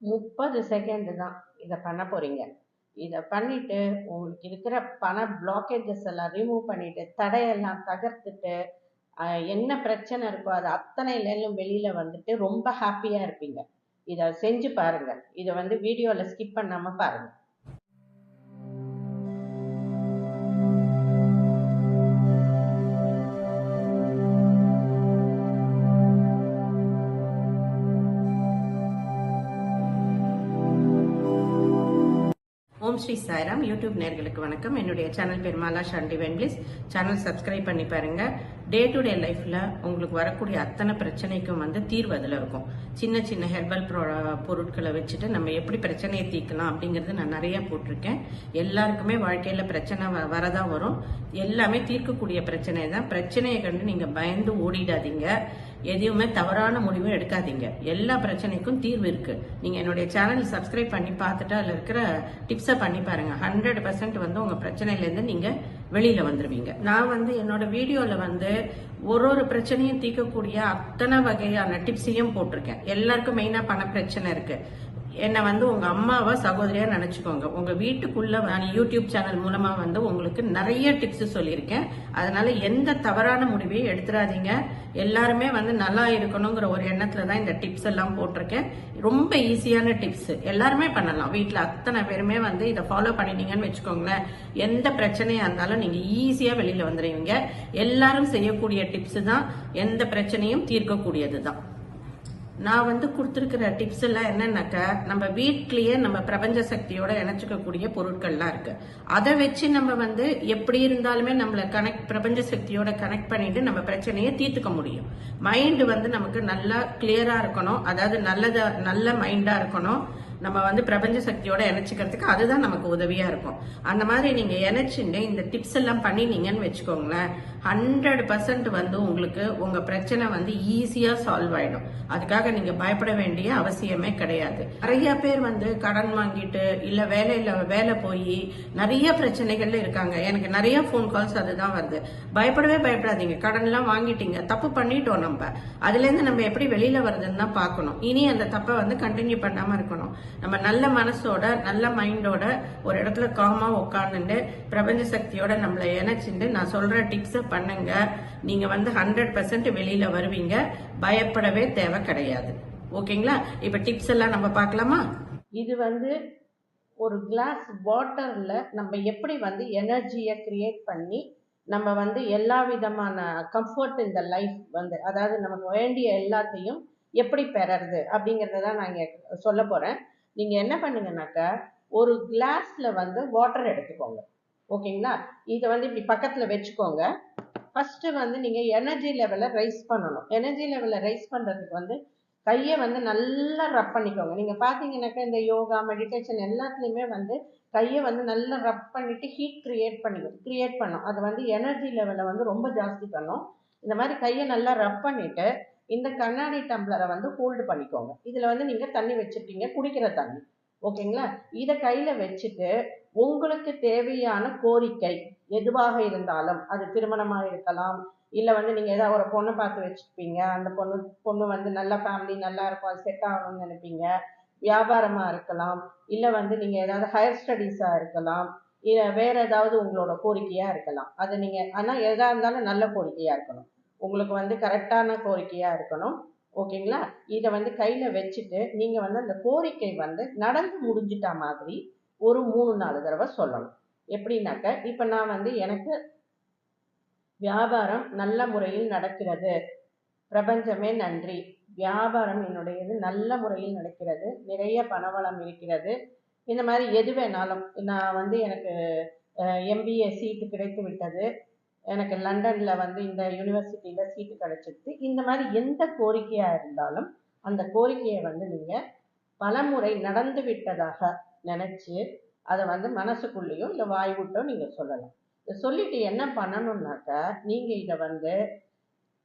முப்பது செகண்ட் தான் இதை பண்ண போறீங்க. இதை பண்ணிட்டு உங்களுக்கு இருக்கிற பண பிளாக்கேஜஸ் எல்லாம் ரிமூவ் பண்ணிட்டு தடையெல்லாம் தகர்த்துட்டு என்ன பிரச்சனை இருக்கோ அது அத்தனையிலும் வெளியில வந்துட்டு ரொம்ப ஹாப்பியா இருப்பீங்க. இதை செஞ்சு பாருங்க. இதை வந்து வீடியோல ஸ்கிப் பண்ணாம பாருங்க. ஓம் ஸ்ரீ சாய்ராம். யூடியூப் நேர்களுக்கு வணக்கம். என்னுடைய சேனல் பெருமாலா ஷாண்டி வென்பிளிஸ் சேனல் சப்ஸ்கிரைப் பண்ணி பாருங்க. டே டு டே லைஃப்பில் உங்களுக்கு வரக்கூடிய அத்தனை பிரச்சனைக்கும் வந்து தீர்வு அதில் இருக்கும். சின்ன சின்ன ஹெர்பல் பொருட்களை வச்சுட்டு நம்ம எப்படி பிரச்சனையை தீர்க்கலாம் அப்படிங்கறது நான் நிறைய போட்டிருக்கேன். எல்லாருக்குமே வாழ்க்கையில் பிரச்சனை வ- வரதான் வரும். எல்லாமே தீர்க்கக்கூடிய பிரச்சனை தான். பிரச்சனையை கண்டு நீங்கள் பயந்து ஓடிடாதீங்க. எதையுமே தவறான முடிவும் எடுக்காதீங்க. எல்லா பிரச்சனைக்கும் தீர்வு இருக்கு. நீங்க என்னுடைய சேனல் சப்ஸ்கிரைப் பண்ணி பார்த்துட்டு அதில் இருக்கிற டிப்ஸை பண்ணி பாருங்க. ஹண்ட்ரட் பர்சன்ட் வந்து உங்க பிரச்சனையிலேருந்து நீங்கள் நீங்க வெளியில வந்துருவீங்க. நான் வந்து என்னோட வீடியோல வந்து ஒரு ஒரு பிரச்சனையும் தீர்க்கக்கூடிய அத்தனை வகையான டிப்ஸையும் போட்டிருக்கேன். எல்லாருக்கும் மெயினா பண பிரச்சனை இருக்கு. என்னை வந்து உங்கள் அம்மாவா சகோதரியாக நினச்சிக்கோங்க. உங்கள் வீட்டுக்குள்ளே நான் யூடியூப் சேனல் மூலமாக வந்து உங்களுக்கு நிறைய டிப்ஸ் சொல்லியிருக்கேன். அதனால் எந்த தவறான முடிவையும் எடுத்துடாதீங்க. எல்லாருமே வந்து நல்லா இருக்கணுங்கிற ஒரு எண்ணத்தில் தான் இந்த டிப்ஸ் எல்லாம் போட்டிருக்கேன். ரொம்ப ஈஸியான டிப்ஸ் எல்லாருமே பண்ணலாம். வீட்டில் அத்தனை பேருமே வந்து இதை ஃபாலோ பண்ணிட்டீங்கன்னு வச்சுக்கோங்களேன். எந்த பிரச்சனையாக இருந்தாலும் நீங்கள் ஈஸியாக வெளியில் வந்துடுவீங்க. எல்லாரும் செய்யக்கூடிய டிப்ஸ் தான் எந்த பிரச்சனையும் தீர்க்கக்கூடியது தான். நான் வந்து கொடுத்துருக்கிற டிப்ஸ் எல்லாம் என்னன்னாக்கா நம்ம வீட்லயே நம்ம பிரபஞ்ச சக்தியோட இணைச்சிக்கக்கூடிய பொருட்கள்லாம் இருக்கு. அதை வச்சு நம்ம வந்து எப்படி இருந்தாலுமே நம்மளை கனெக்ட் பிரபஞ்ச சக்தியோட கனெக்ட் பண்ணிட்டு நம்ம பிரச்சனையை தீர்த்துக்க முடியும். மைண்டு வந்து நமக்கு நல்லா கிளியரா இருக்கணும். அதாவது நல்லதா நல்ல மைண்டா இருக்கணும். நம்ம வந்து பிரபஞ்ச சக்தியோட இணைச்சிக்கிறதுக்கு அதுதான் நமக்கு உதவியா இருக்கும். அந்த மாதிரி நீங்க இணைச்சுட்டு இந்த டிப்ஸ் எல்லாம் பண்ணினீங்கன்னு வச்சுக்கோங்களேன் ஹண்ட்ரட் பர்சன்ட் வந்து உங்களுக்கு உங்க பிரச்சனை வந்து ஈஸியா சால்வ் ஆயிடும். அதுக்காக நீங்க பயப்பட வேண்டிய அவசியமே கிடையாது. நிறைய பேர் வந்து கடன் வாங்கிட்டு இல்ல வேலையில வேலை போய் நிறைய பிரச்சனைகள்ல இருக்காங்க. எனக்கு நிறைய ஃபோன் கால்ஸ் அதுதான் வருது. பயப்படவே பயப்படாதீங்க. கடன் எல்லாம் வாங்கிட்டீங்க. தப்பு பண்ணிட்டோம் நம்ம. அதுல இருந்து நம்ம எப்படி வெளியில வருதுன்னு தான் பார்க்கணும். இனி அந்த தப்பை வந்து கண்டினியூ பண்ணாம இருக்கணும். நம்ம நல்ல மனசோட நல்ல மைண்டோட ஒரு இடத்துல காமா உட்காந்துட்டு பிரபஞ்ச சக்தியோட நம்மளை இணைச்சிட்டு நான் சொல்ற டிப்ஸை பண்ணுங்க. நீங்க வந்து ஹண்ட்ரட் பர்சன்ட் வெளியில வருவீங்க. பயப்படவே தேவை கிடையாது. ஓகேங்களா? இப்ப டிப்ஸ் எல்லாம் நம்ம பார்க்கலாமா? இது வந்து ஒரு கிளாஸ் வாட்டர்ல நம்ம எப்படி வந்து எனர்ஜியை கிரியேட் பண்ணி நம்ம வந்து எல்லா விதமான கம்ஃபர்ட் இந்த லைஃப் வந்து அதாவது நமக்கு வேண்டிய எல்லாத்தையும் எப்படி பெறறது அப்படிங்கிறத தான் நான் இங்கே சொல்ல போகிறேன் நீங்க என்ன பண்ணுங்கனாக்கா ஒரு கிளாஸ்ல வந்து வாட்டர் எடுத்துக்கோங்க. ஓகேங்களா? இதை வந்து இப்படி பக்கத்துல வச்சுக்கோங்க. ஃபர்ஸ்ட் வந்து நீங்க எனர்ஜி லெவலை ரைஸ் பண்ணணும். எனர்ஜி லெவலை ரைஸ் பண்றதுக்கு வந்து கையை வந்து நல்லா ரப் பண்ணிக்கோங்க. நீங்க பாத்தீங்கன்னாக்கா இந்த யோகா மெடிடேஷன் எல்லாத்துலயுமே வந்து கையை வந்து நல்லா ரப் பண்ணிட்டு ஹீட் கிரியேட் பண்ணிக்கும் கிரியேட் பண்ணும் அது வந்து எனர்ஜி லெவலை வந்து ரொம்ப ஜாஸ்தி பண்ணும். இந்த மாதிரி கையை நல்லா ரப் பண்ணிட்டு இந்த கண்ணாடி டம்ளரை வந்து ஹோல்டு பண்ணிக்கோங்க. இதில் வந்து நீங்கள் தண்ணி வச்சுட்டீங்க குடிக்கிற தண்ணி. ஓகேங்களா? இதை கையில் வச்சுட்டு உங்களுக்கு தேவையான கோரிக்கை எதுவாக இருந்தாலும் அது திருமணமாக இருக்கலாம் இல்லை வந்து நீங்கள் ஏதாவது ஒரு பொண்ணை பார்த்து வச்சுருப்பீங்க அந்த பொண்ணு பொண்ணு வந்து நல்ல ஃபேமிலி நல்லா இருக்கும் அது செட் ஆகணும்னு நினைப்பீங்க வியாபாரமாக இருக்கலாம் இல்லை வந்து நீங்கள் ஏதாவது ஹையர் ஸ்டடீஸாக இருக்கலாம் இல்லை வேற ஏதாவது உங்களோட கோரிக்கையாக இருக்கலாம். அதை நீங்கள் ஆனால் எதாக இருந்தாலும் நல்ல கோரிக்கையாக இருக்கணும். உங்களுக்கு வந்து கரெக்டான கோரிக்கையாக இருக்கணும். ஓகேங்களா? இதை வந்து கையில் வச்சுட்டு நீங்கள் வந்து அந்த கோரிக்கை வந்து நடந்து முடிஞ்சிட்ட மாதிரி ஒரு மூணு நாலு தடவை சொல்லணும். எப்படின்னாக்க இப்போ நான் வந்து எனக்கு வியாபாரம் நல்ல முறையில் நடக்கிறது. பிரபஞ்சமே நன்றி. வியாபாரம் என்னுடையது நல்ல முறையில் நடக்கிறது. நிறைய பணவளம் இருக்கிறது. இந்த மாதிரி எது வேணாலும் நான் வந்து எனக்கு எம்பிஏ சீட்டு கிடைத்து விட்டது. எனக்கு லண்டன்ல வந்து இந்த யூனிவர்சிட்டியில சீட்டு கிடைச்சிருக்கு. இந்த மாதிரி எந்த கோரிக்கையா இருந்தாலும் அந்த கோரிக்கையை வந்து நீங்க பலமுறை நடந்து விட்டதாக நினைச்சு அதை வந்து மனசுக்குள்ளேயோ இல்லை வாய்விட்டோ நீங்கள் நீங்க சொல்லலாம். இதை சொல்லிட்டு என்ன பண்ணணும்னாக்கா நீங்க இதை வந்து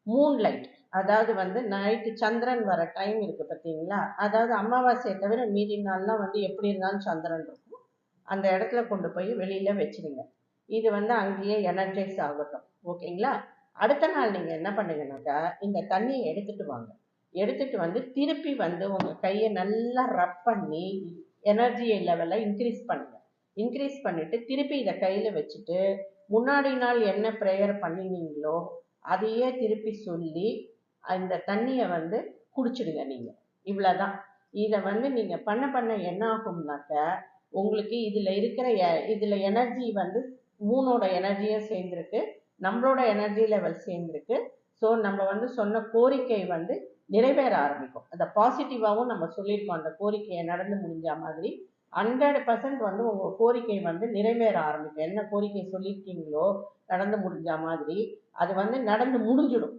மூன்லைட் அதாவது வந்து நைட்டு சந்திரன் வர டைம் இருக்கு பார்த்தீங்களா? அதாவது அமாவாசையை தவிர மீதி நாள்லாம் வந்து எப்படி இருந்தாலும் சந்திரன் இருக்கும். அந்த இடத்துல கொண்டு போய் வெளியில வச்சிருங்க. இது வந்து அங்கேயே எனர்ஜைஸ் ஆகட்டும். ஓகேங்களா? அடுத்த நாள் நீங்க என்ன பண்ணுங்கனாக்கா இந்த தண்ணியை எடுத்துட்டு வாங்க. எடுத்துட்டு வந்து திருப்பி வந்து உங்க கையை நல்லா ரப் பண்ணி எனர்ஜி லெவலை இன்க்ரீஸ் பண்ணுங்க. இன்க்ரீஸ் பண்ணிட்டு திருப்பி இதை கையில வச்சுட்டு முன்னாடி நாள் என்ன ப்ரேயர் பண்ணினீங்களோ அதையே திருப்பி சொல்லி அந்த தண்ணியை வந்து குடிச்சிடுங்க நீங்க. இவ்வளவுதான். இதை வந்து நீங்க பண்ண பண்ண என்ன ஆகும்னாக்க உங்களுக்கு இதுல இருக்கிற எ- இதுல எனர்ஜி வந்து மூணோட எனர்ஜியும் சேர்ந்துருக்கு. நம்மளோட எனர்ஜி லெவல் சேர்ந்துருக்கு. ஸோ நம்ம வந்து சொன்ன கோரிக்கை வந்து நிறைவேற ஆரம்பிக்கும். அந்த பாசிட்டிவாகவும் நம்ம சொல்லியிருக்கோம். அந்த கோரிக்கையை நடந்து முடிஞ்ச மாதிரி ஹண்ட்ரட் பர்சன்ட் வந்து உங்கள் கோரிக்கை வந்து நிறைவேற ஆரம்பிக்கும். என்ன கோரிக்கை சொல்லியிருக்கீங்களோ நடந்து முடிஞ்ச மாதிரி அது வந்து நடந்து முடிஞ்சிடும்.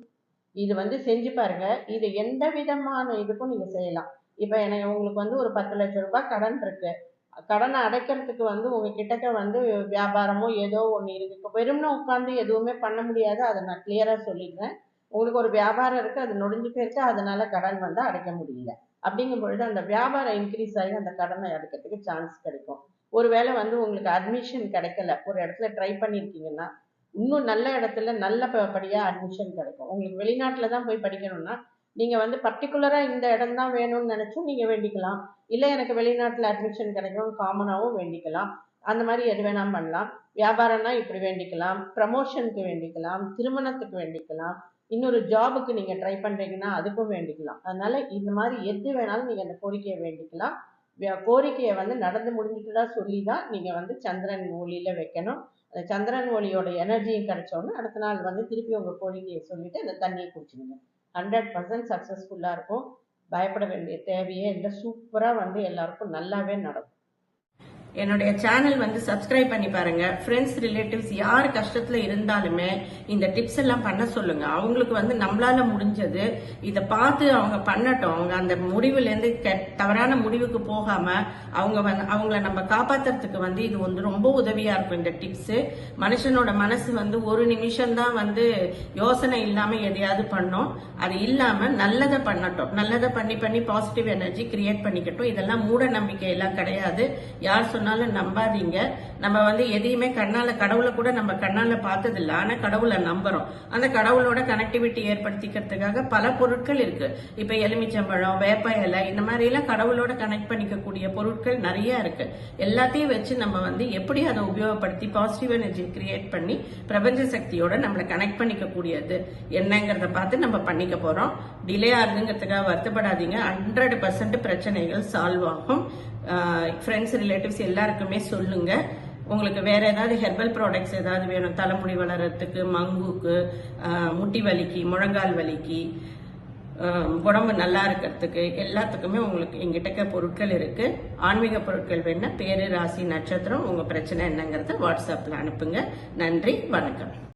இது வந்து செஞ்சு பாருங்க. இது எந்த விதமான இதுக்கும் நீங்கள் செய்யலாம். இப்போ எனக்கு உங்களுக்கு வந்து ஒரு பத்து லட்சம் ரூபாய் கடன் இருக்குது கடனை அடைக்கிறதுக்கு வந்து உங்கள் கிட்டக்க வந்து வியாபாரமோ ஏதோ ஒன்று இருக்குது இப்போ வெறும்னு உட்காந்து எதுவுமே பண்ண முடியாது. அதை நான் கிளியராக சொல்லிடுறேன். உங்களுக்கு ஒரு வியாபாரம் இருக்குது அது நொடிஞ்சு போயிருக்கு அதனால் கடன் வந்து அடைக்க முடியல. அப்படிங்கும் பொழுது அந்த வியாபாரம் இன்க்ரீஸ் ஆகி அந்த கடனை அடைக்கிறதுக்கு சான்ஸ் கிடைக்கும். ஒருவேளை வந்து உங்களுக்கு அட்மிஷன் கிடைக்கல. ஒரு இடத்துல ட்ரை பண்ணியிருக்கீங்கன்னா இன்னும் நல்ல இடத்துல நல்ல ப- அட்மிஷன் கிடைக்கும். உங்களுக்கு வெளிநாட்டில் தான் போய் படிக்கணும்னா நீங்கள் வந்து பர்டிகுலராக இந்த இடம் தான் வேணும்னு நினச்சும் நீங்கள் வேண்டிக்கலாம். இல்லை எனக்கு வெளிநாட்டில் அட்மிஷன் கிடைக்கும் காமனாகவும் வேண்டிக்கலாம். அந்த மாதிரி எது வேணாம் பண்ணலாம். வியாபாரம்னா இப்படி வேண்டிக்கலாம். ப்ரமோஷனுக்கு வேண்டிக்கலாம். திருமணத்துக்கு வேண்டிக்கலாம். இன்னொரு ஜாபுக்கு நீங்கள் ட்ரை பண்ணுறீங்கன்னா அதுக்கும் வேண்டிக்கலாம். அதனால இந்த மாதிரி எது வேணாலும் நீங்கள் அந்த கோரிக்கையை வேண்டிக்கலாம். கோரிக்கையை வந்து நடந்து முடிஞ்சுட்டுதான் சொல்லி தான் நீங்கள் வந்து சந்திரன் ஒளியில் வைக்கணும். அந்த சந்திரன் ஒளியோட எனர்ஜியும் கிடைச்சோன்னே அடுத்த நாள் வந்து திருப்பி உங்கள் கோரிக்கையை சொல்லிட்டு அந்த தண்ணியை குடிச்சிடுங்க. ஹண்ட்ரட் பர்சன்ட் சக்ஸஸ்ஃபுல்லாக இருக்கும். பயப்பட வேண்டிய தேவையே இல்லை. சூப்பராக வந்து எல்லாருக்கும் நல்லாவே நடக்கும். என்னுடைய சேனல் வந்து சப்ஸ்கிரைப் பண்ணி பாருங்க. ஃப்ரெண்ட்ஸ் ரிலேட்டிவ்ஸ் யார் கஷ்டத்துல இருந்தாலுமே இந்த டிப்ஸ் எல்லாம் பண்ண சொல்லுங்க. அவங்களுக்கு வந்து நம்மளால முடிஞ்சது. இதை பார்த்து அவங்க பண்ணட்டும். அவங்க அந்த முடிவுல இருந்து தவறான முடிவுக்கு போகாம அவங்க வந்து அவங்கள நம்ம காப்பாத்துறதுக்கு வந்து இது வந்து ரொம்ப உதவியா இருக்கும் இந்த டிப்ஸ் மனுஷனோட மனசு வந்து ஒரு நிமிஷம் தான் வந்து யோசனை இல்லாம எதையாவது பண்ணும். அது இல்லாம நல்லதை பண்ணட்டும். நல்லதை பண்ணி பண்ணி பாசிட்டிவ் எனர்ஜி கிரியேட் பண்ணிக்கட்டும். இதெல்லாம் மூட நம்பிக்கை எல்லாம் கிடையாது. யார் சொன்னாலும் நம்பாதீங்க. நம்ம வந்து எதையுமே கண்ணால கடவுளை கூட நம்ம கண்ணால பார்த்தது இல்லை ஆனா கடவுளை நம்புறோம். அந்த கடவுளோட கனெக்டிவிட்டி ஏற்படுத்திக்கிறதுக்காக பல பொருட்கள் இருக்கு. இப்ப எலுமிச்சம்பழம் வேப்ப இலை இந்த மாதிரி எல்லாம் கடவுளோட கனெக்ட் பண்ணிக்கக்கூடிய பொருட்கள் நிறைய இருக்கு. எல்லாத்தையும் வச்சு நம்ம வந்து எப்படி அதை உபயோகப்படுத்தி பாசிட்டிவ் எனர்ஜி கிரியேட் பண்ணி பிரபஞ்ச சக்தியோட நம்மளை கனெக்ட் பண்ணிக்க கூடியது என்னங்கிறத பார்த்து நம்ம பண்ணிக்க போறோம். டிலே ஆகுதுங்கிறதுக்காக வருத்தப்படாதீங்க. ஹண்ட்ரட் பர்சன்ட் பிரச்சனைகள் சால்வ் ஆகும். ஃப்ரெண்ட்ஸ் ரிலேட்டிவ்ஸ் எல்லாருக்குமே சொல்லுங்க. உங்களுக்கு வேற ஏதாவது ஹெர்பல் ப்ராடக்ட்ஸ் ஏதாவது வேணும். தலைமுடி வளர்றதுக்கு மங்குக்கு முட்டி வலிக்கு முழங்கால் வலிக்கு உடம்பு நல்லா இருக்கிறதுக்கு எல்லாத்துக்குமே உங்களுக்கு எங்கிட்ட பொருட்கள் இருக்கு. ஆன்மீக பொருட்கள் வேணா பேரு ராசி நட்சத்திரம் உங்க பிரச்சனை என்னங்கிறத வாட்ஸ்அப்ல அனுப்புங்க. நன்றி வணக்கம்.